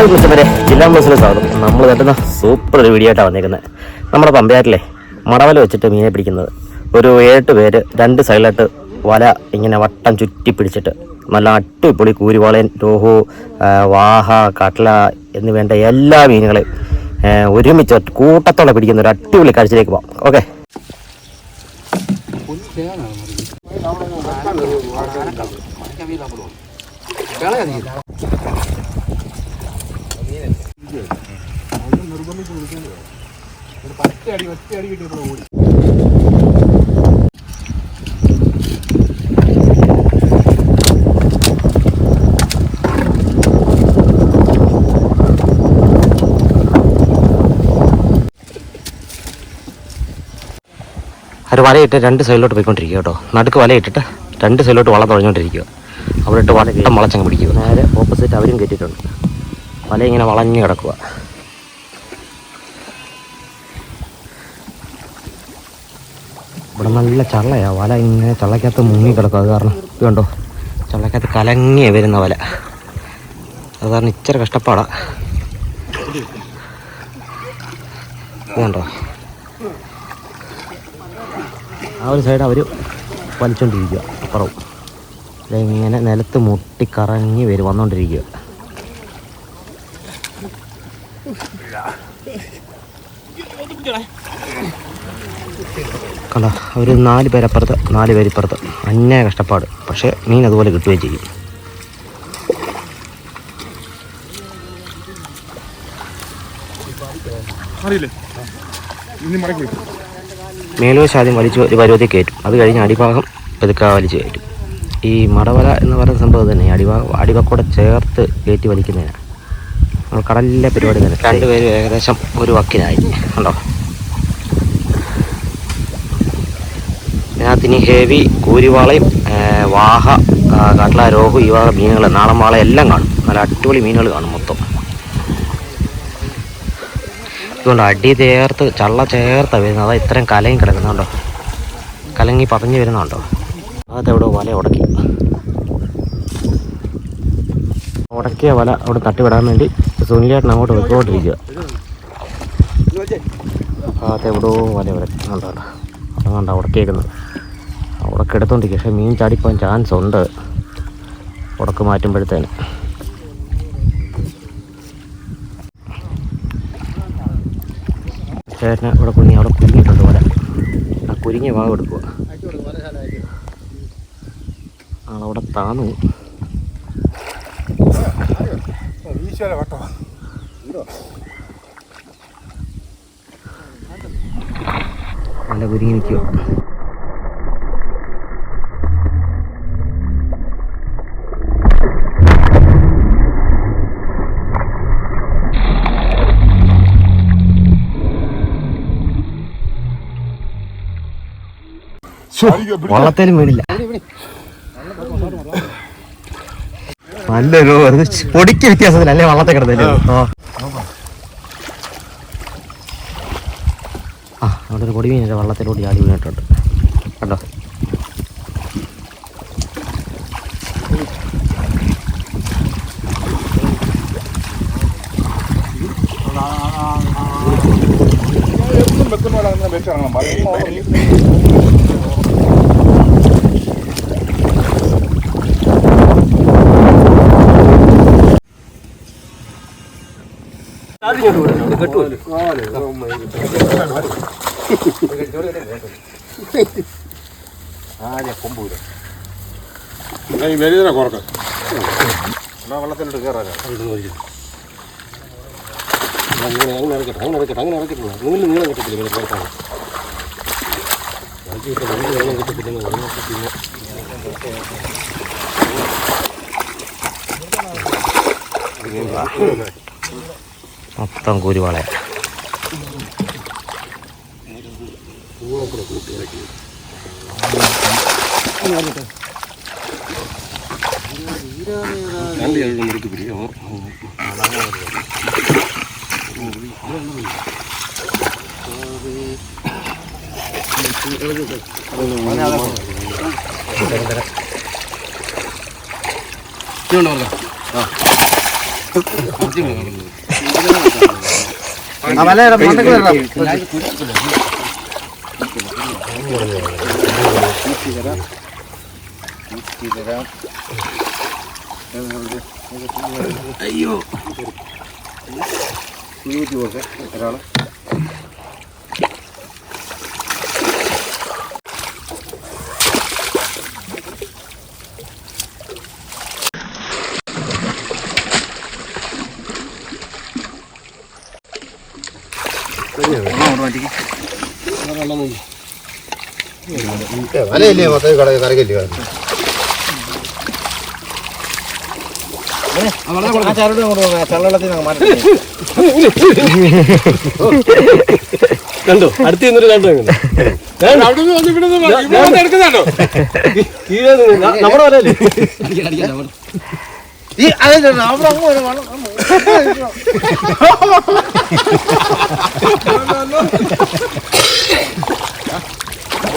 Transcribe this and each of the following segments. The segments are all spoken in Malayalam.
ഹായ് മുസ്ലിമരെ ജില്ലാ ബ്ലോസിലെ സ്വാഗതം. നമ്മൾ തട്ടുന്ന സൂപ്പർ ഒരു വീഡിയോ ആയിട്ടാണ് വന്നിരിക്കുന്നത് നമ്മുടെ പമ്പയാറ്റിലെ മടവല വെച്ചിട്ട് മീനെ പിടിക്കുന്നത്. ഒരു ഏട്ട് പേര് രണ്ട് സൈഡിലായിട്ട് വല ഇങ്ങനെ വട്ടം ചുറ്റി പിടിച്ചിട്ട് നല്ല അടിപൊളി കൂരിവാളയൻ രോഹു വാഹ കട്ല എന്ന് വേണ്ട എല്ലാ മീനുകളെയും ഒരുമിച്ച് കൂട്ടത്തോടെ പിടിക്കുന്ന ഒരു അടിപൊളി കാഴ്ചയിലേക്ക് പോകാം ഓക്കെ ഒരു വലയിട്ട് രണ്ട് സൈഡിലോട്ട് പോയിക്കൊണ്ടിരിക്കുക കേട്ടോ. നടുക്ക് വലയിട്ടിട്ട് രണ്ട് സൈഡിലോട്ട് വളം തുഴഞ്ഞുകൊണ്ടിരിക്കുക അവിടെ ഇട്ട് വല ഇട്ടം വളച്ചങ്ങ് പിടിക്കുക. നേരെ ഓപ്പോസിറ്റ് അവരും കയറ്റിയിട്ടുണ്ട് വല ഇങ്ങനെ വളഞ്ഞ് കിടക്കുക ഇവിടെ നല്ല ചള്ളയാണ് വല ഇങ്ങനെ ചള്ളക്കകത്ത് മുങ്ങി കിടക്കുക അത് കാരണം ഇത് കണ്ടോ? ചള്ളക്കകത്ത് കലങ്ങിയ വരുന്ന വല. അത് കാരണം ഇച്ചിരി കഷ്ടപ്പാടാണ് ആ ഒരു സൈഡ് അവർ വലിച്ചോണ്ടിരിക്കുക അപ്പുറവും. ഇങ്ങനെ നിലത്ത് മുട്ടി കറങ്ങി വരും. വന്നുകൊണ്ടിരിക്കുക കണ്ട അവർ നാല് പേരപ്പുറത്ത് നാല് പേരിപ്പുറത്ത്. അന്യായ കഷ്ടപ്പാട്. പക്ഷേ മീൻ അതുപോലെ കിട്ടുകയും ചെയ്യും. മേലുവശം ആദ്യം വലിച്ച് ഒരു പരുവത്തിൽ കയറ്റും. അത് കഴിഞ്ഞ് അടിഭാഗം പെതുക്കാ വലിച്ച് കയറ്റും. ഈ മടവല എന്ന് പറയുന്ന സംഭവം തന്നെ. അടിഭാഗം അടിവക്കൂടെ ചേർത്ത് കയറ്റി വലിക്കുന്നതിനാണ്. കടലിലെ പരിപാടി തന്നെ. രണ്ടുപേരും ഏകദേശം ഒരു വക്കിനായി. ഉണ്ടോ ഇതിനകത്ത് ഇനി ഹെവി കൂരിവാളയും വാഹ കട്ല രോഹു ഈ വക മീനുകൾ നാടൻ വാള എല്ലാം കാണും. നല്ല അടിപൊളി മീനുകൾ കാണും മൊത്തം. ഇതുകൊണ്ട് അടി ചേർത്ത് ചള്ള ചേർത്ത വരുന്നത് അതാ ഇത്രയും കലയും കിടക്കുന്നുണ്ടോ കലങ്ങി പതഞ്ഞ് വരുന്നുണ്ടോ അത് എവിടെ വല ഉടക്കി. ഉടക്കിയ വല അവിടെ തട്ടിവിടാൻ വേണ്ടി സുനിലേട്ടൻ അങ്ങോട്ട് പോയിക്കോട്ടിരിക്കുക ഭാഗത്ത് എവിടെയോ വല അതുകൊണ്ട് അവിടെ കേൾക്കുന്നത്. അവിടെ കിടത്തോണ്ടിരിക്കുക പക്ഷേ മീൻ ചാടിപ്പോൻ ചാൻസ് ഉണ്ട്. ഉടക്ക് മാറ്റുമ്പോഴത്തേന്. ചേട്ടന് ഇവിടെ കുഞ്ഞി അവിടെ കുരുങ്ങിയിട്ടുണ്ട് പോലെ ആ കുരുങ്ങിയ ഭാഗം എടുക്കുക ആളവിടെ താന്നു. വീശാല കേട്ടോ നല്ല കുരുങ്ങി നിൽക്കുക വള്ളത്തേലും വീണില്ല. നല്ലൊരു പൊടിക്ക് വ്യത്യാസത്തിലല്ലേ അല്ലേ വള്ളത്തെ കിടന്നില്ല? ആ. അവിടെ ഒരു പൊടി മീനിന്റെ വള്ളത്തിലോട്ട് ചാടി വീണിട്ടുണ്ട്. കണ്ടോ? എന്നും വെക്കുന്ന പോലെ അങ്ങനെ വെച്ചിറങ്ങണം വലിയതിനെ കുറക്ക വെള്ളത്തിലോട്ട് കയറാനോ അങ്ങനെ അങ്ങനെ ഇറക്കട്ടെ അങ്ങനെ ഇറക്കട്ടെ അങ്ങനെ ഇറക്കട്ടില്ല നിങ്ങൾ നീളം കിട്ടത്തില്ല പിന്നെ പുറത്താണ് വെള്ളം കിട്ടത്തില്ല വെള്ളം കിട്ടത്തില്ല മൊത്തം കൂരുവാളെ. പിടിക്കും ആ. വലയുടെ മണ്ടക്ക് വരണം വലയില്ലേ മൊത്തം കട കരകല്ലേ ആ ചരട് മാറ്റി കണ്ടോ അടുത്ത് നിന്നൊരു കണ്ടോ നമ്മുടെ വലയല്ലേ? ഈ അതെ അവിടെ അങ്ങ് വരെ വള്ളം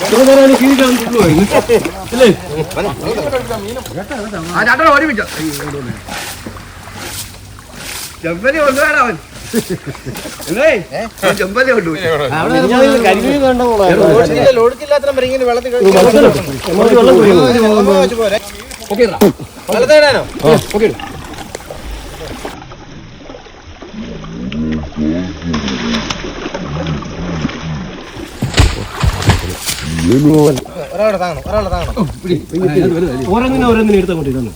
ഇത്ര നേരം കീഴ് കാണുന്നുള്ളൂ അല്ലേ? ആ ചേട്ടൻ ഒരുമിച്ചോ ചെമ്പലി കൊണ്ടുപോയാ അവൻ ചെമ്പലി കൊണ്ടുപോയി വെള്ളത്തിൽ നമുക്ക് ഓരോന്നിനെ ഓരോന്നിനും ഓരോന്നിനും എടുത്ത് അങ്ങോട്ട് ഇതൊന്ന്.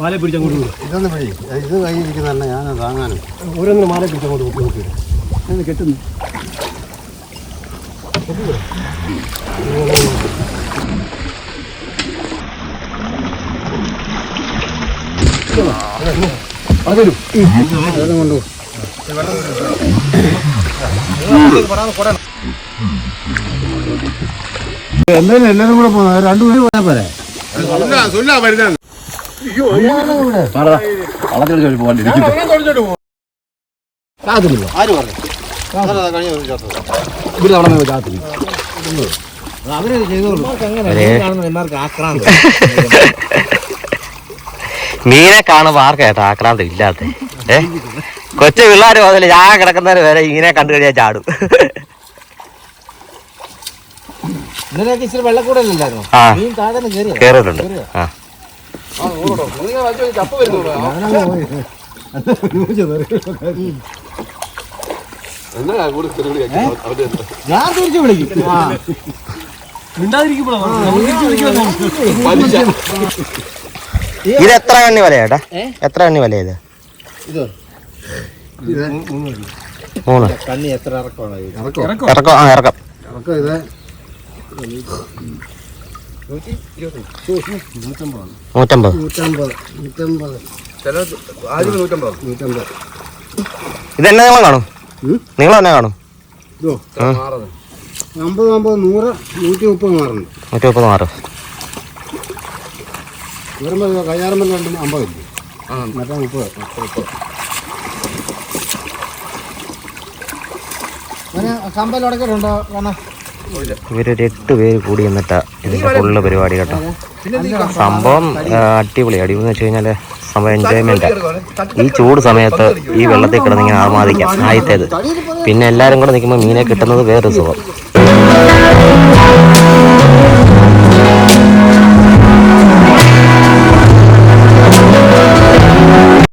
മാല പിടിച്ചങ്ങോട്ട് ഇതൊന്ന് പിടി. ഇത് കയ്യിരിക്കുന്ന ഞാൻ താങ്ങാനും ഓരോന്നിനും മാല പിടിച്ചങ്ങോട്ട് നോക്കി നോക്കി കെട്ടുന്നു. എന്തായാലും എല്ലാരും കൂടെ പോകാം രണ്ടുപേരും പോയാ പോരെ ആര് പറഞ്ഞു അതാ കഴിഞ്ഞ ദിവസം ചത്തത്. ഇവിടെ അവിടെ നിന്ന് ചാത്തി അവർ ചെയ്തോളൂ കാണുന്ന എല്ലാവർക്കും ആക്രാന്തം മീനെ കാണുമ്പോ ആർക്കാ ചേട്ടാ ആക്രാന്തം ഇല്ലാത്ത? ഏ? കൊച്ചു പിള്ളേർ മുതൽ ഞാൻ കിടക്കുന്നവര് വരെ ഇങ്ങനെ കണ്ടു കഴിഞ്ഞാൽ ചാടും. കേറിയിട്ടുണ്ട്. ഞാൻ തിരിച്ചു വിളിക്കും. ഇത് എത്ര കണ്ണി വലയാ ചേട്ടാ എത്ര കണ്ണി വല ഇത്? മൂന്ന് കണ്ണി എത്ര? ഇറക്കം? ആ ഇറക്കം. നൂറ്റമ്പത്. ഇതെന്നെ നിങ്ങൾ കാണും? നിങ്ങൾ തന്നെ കാണും? അമ്പത് അമ്പത് നൂറ് നൂറ്റി മുപ്പത് മാറുന്നു. നൂറ്റി മുപ്പത് മാറും. വരുമ്പോൾ കയ്യാറുമ്പോൾ രണ്ടും അമ്പതില്ലേ മറ്റേ മുപ്പത്. മുപ്പത് ഉടക്കിട്ടുണ്ടോ കാണാ ഇവരൊരു എട്ട് പേര് കൂടി എന്നിട്ടാ ഇതിന്റെ ഫുള്ള് പരിപാടി കേട്ടോ. സംഭവം അടിപൊളി. അടിപൊളി വെച്ച് കഴിഞ്ഞാൽ സംഭവം എൻജോയ്മെന്റ് ഈ ചൂട് സമയത്ത് ഈ വെള്ളത്തിൽ കിടന്നിങ്ങനെ ആർമാദിക്കാം ആദ്യത്തേത്. പിന്നെ എല്ലാരും കൂടെ നിൽക്കുമ്പോൾ മീനെ കിട്ടുന്നത് വേറൊരു സുഖം.